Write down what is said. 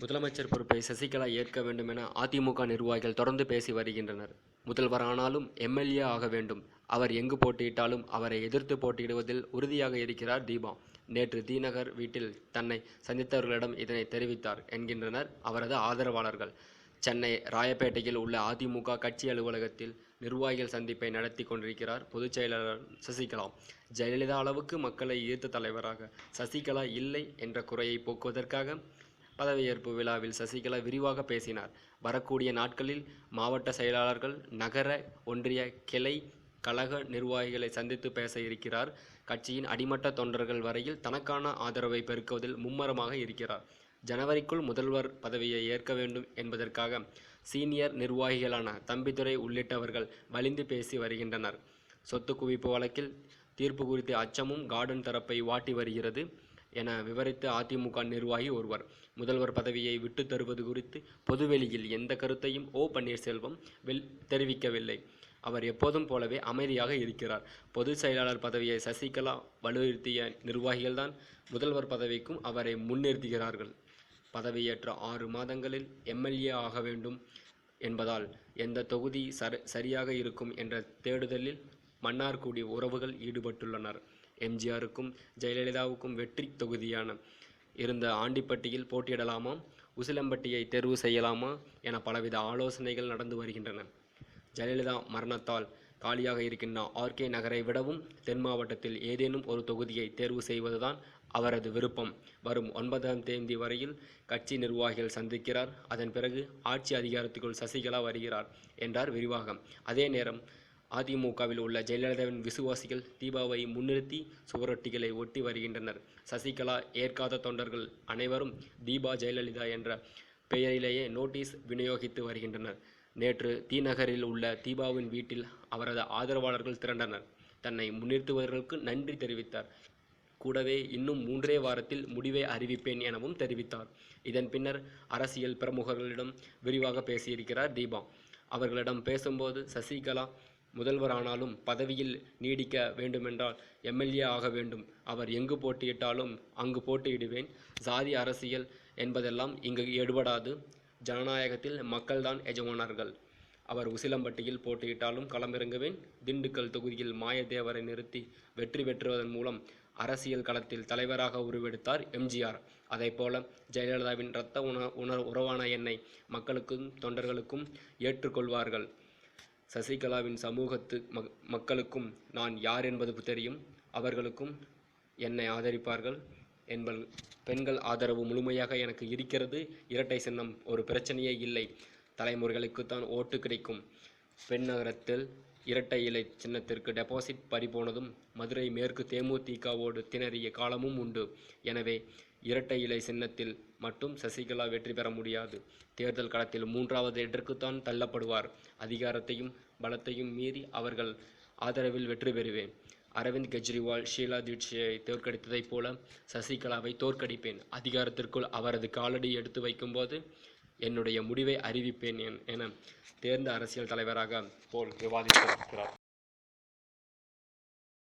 முதலமைச்சர் பொறுப்பை சசிகலா ஏற்க வேண்டும் என அதிமுக நிர்வாகிகள் தொடர்ந்து பேசி வருகின்றனர். முதல்வர் ஆனாலும் எம்எல்ஏ ஆக வேண்டும். அவர் எங்கு போட்டியிட்டாலும் அவரை எதிர்த்து போட்டியிடுவதில் உறுதியாக இருக்கிறார் தீபா. நேற்று தீநகர் வீட்டில் தன்னை சந்தித்தவர்களிடம் இதனை தெரிவித்தார் என்கின்றனர் அவரது ஆதரவாளர்கள். சென்னை ராயப்பேட்டையில் உள்ள அதிமுக கட்சி அலுவலகத்தில் நிர்வாகிகள் சந்திப்பை நடத்தி கொண்டிருக்கிறார் பொதுச் செயலாளர் சசிகலா. ஜெயலலிதா அளவுக்கு மக்களை ஈர்த்த தலைவராக சசிகலா இல்லை என்ற குறையை போக்குவதற்காக பதவியேற்பு விழாவில் சசிகலா விரிவாக பேசினார். வரக்கூடிய நாட்களில் மாவட்ட செயலாளர்கள் நகர ஒன்றிய கிளை கழக நிர்வாகிகளை சந்தித்து பேச இருக்கிறார். கட்சியின் அடிமட்ட தொண்டர்கள் வரையில் தனக்கான ஆதரவை பெருக்குவதில் மும்மரமாக இருக்கிறார். ஜனவரிக்குள் முதல்வர் பதவியை ஏற்க வேண்டும் என்பதற்காக சீனியர் நிர்வாகிகளான தம்பிதுரை உள்ளிட்டவர்கள் வலிந்து பேசி வருகின்றனர். சொத்து குவிப்பு வழக்கில் தீர்ப்பு குறித்து அச்சமும் கார்டன் தரப்பை வாட்டி வருகிறது. என விவரித்த அதிமுக நிர்வாகி ஒருவர். முதல்வர் பதவியை விட்டு தருவது குறித்து பொதுவெளியில் எந்த கருத்தையும் ஓ பன்னீர்செல்வம் வெல் தெரிவிக்கவில்லை. அவர் எப்போதும் போலவே அமைதியாக இருக்கிறார். பொதுச் செயலாளர் பதவியை சசிகலா வலியுறுத்திய நிர்வாகிகள்தான் முதல்வர் பதவிக்கும் அவரை முன்னிறுத்துகிறார்கள். பதவியேற்ற ஆறு மாதங்களில் எம்எல்ஏ ஆக வேண்டும் என்பதால் எந்த தொகுதி சரியாக இருக்கும் என்ற தேடுதலில் மன்னார்குடி உறவுகள் ஈடுபட்டுள்ளனர். எம்ஜிஆருக்கும் ஜெயலலிதாவுக்கும் வெற்றி தொகுதியான இருந்த ஆண்டிப்பட்டியில் போட்டியிடலாமா? உசிலம்பட்டியை தேர்வு செய்யலாமா? என பலவித ஆலோசனைகள் நடந்து வருகின்றன. ஜெயலலிதா மரணத்தால் காலியாக இருக்கின்ற ஆர்கே நகரை விடவும் தென் மாவட்டத்தில் ஏதேனும் ஒரு தொகுதியை தேர்வு செய்வதுதான் அவரது விருப்பம். வரும் ஒன்பதாம் தேதி வரையில் கட்சி நிர்வாகிகள் சந்திக்கிறார். அதன் பிறகு ஆட்சி அதிகாரத்துக்குள் சசிகலா வருகிறார் என்றார் விரிவாகம் அதே நேரம் அதிமுகவில் உள்ள ஜெயலலிதாவின் விசுவாசிகள் தீபாவை முன்னிறுத்தி சுவரொட்டிகளை ஒட்டி வருகின்றனர். சசிகலா ஏற்காத தொண்டர்கள் அனைவரும் தீபா ஜெயலலிதா என்ற பெயரிலேயே நோட்டீஸ் விநியோகித்து வருகின்றனர். நேற்று தீநகரில் உள்ள தீபாவின் வீட்டில் அவரது ஆதரவாளர்கள் திரண்டனர். தன்னை முன்னிறுத்துவதற்கு நன்றி தெரிவித்தார். கூடவே இன்னும் மூன்றே வாரத்தில் முடிவை அறிவிப்பேன் எனவும் தெரிவித்தார். இதன் பின்னர் அரசியல் பிரமுகர்களிடம் விரிவாக பேசியிருக்கிறார் தீபா. அவர்களிடம் பேசும்போது சசிகலா முதல்வரானாலும் பதவியில் நீடிக்க வேண்டுமென்றால் எம்எல்ஏ ஆக வேண்டும். அவர் எங்கு போட்டியிட்டாலும் அங்கு போட்டியிடுவேன். சாதி அரசியல் என்பதெல்லாம் இங்கு எடுபடாது. ஜனநாயகத்தில் மக்கள்தான் எஜமானார்கள். அவர் உசிலம்பட்டியில் போட்டியிட்டாலும் களமிறங்குவேன். திண்டுக்கல் தொகுதியில் மாயதேவரை நிறுத்தி வெற்றி பெற்றுவதன் மூலம் அரசியல் களத்தில் தலைவராக உருவெடுத்தார் எம்ஜிஆர் அதைப்போல ஜெயலலிதாவின் இரத்த உண உணர் உறவான எண்ணை மக்களுக்கும் தொண்டர்களுக்கும் ஏற்றுக்கொள்வார்கள். சசிகலாவின் சமூகத்து மக் மக்களுக்கும் நான் யார் என்பது தெரியும். அவர்களுக்கும் என்னை ஆதரிப்பார்கள் என்பல் பெண்கள் ஆதரவு முழுமையாக எனக்கு இருக்கிறது. இரட்டை சின்னம் ஒரு பிரச்சனையே இல்லை. தலைமுறைகளுக்குத்தான் ஓட்டு கிடைக்கும். பெண் நகரத்தில் இரட்டை இலை சின்னத்திற்கு டெபாசிட் பறிபோனதும் மதுரை மேற்கு தேமுதிகவோடு திணறிய காலமும் உண்டு. எனவே இரட்டை இலை சின்னத்தில் மட்டும் சசிகலா வெற்றி பெற முடியாது. தேர்தல் களத்தில் மூன்றாவது இடத்திற்குத்தான் தள்ளப்படுவார். அதிகாரத்தையும் பலத்தையும் மீறி அவர்கள் ஆதரவில் வெற்றி பெறுவேன். அரவிந்த் கெஜ்ரிவால் ஷீலா தீட்சியை தோற்கடித்ததைப் போல சசிகலாவை தோற்கடிப்பேன். அதிகாரத்திற்குள் அவரது காலடி எடுத்து வைக்கும்போது என்னுடைய முடிவை அறிவிப்பேன் என தேர்ந்த அரசியல் தலைவராக போல் விவாதித்திருக்கிறார்.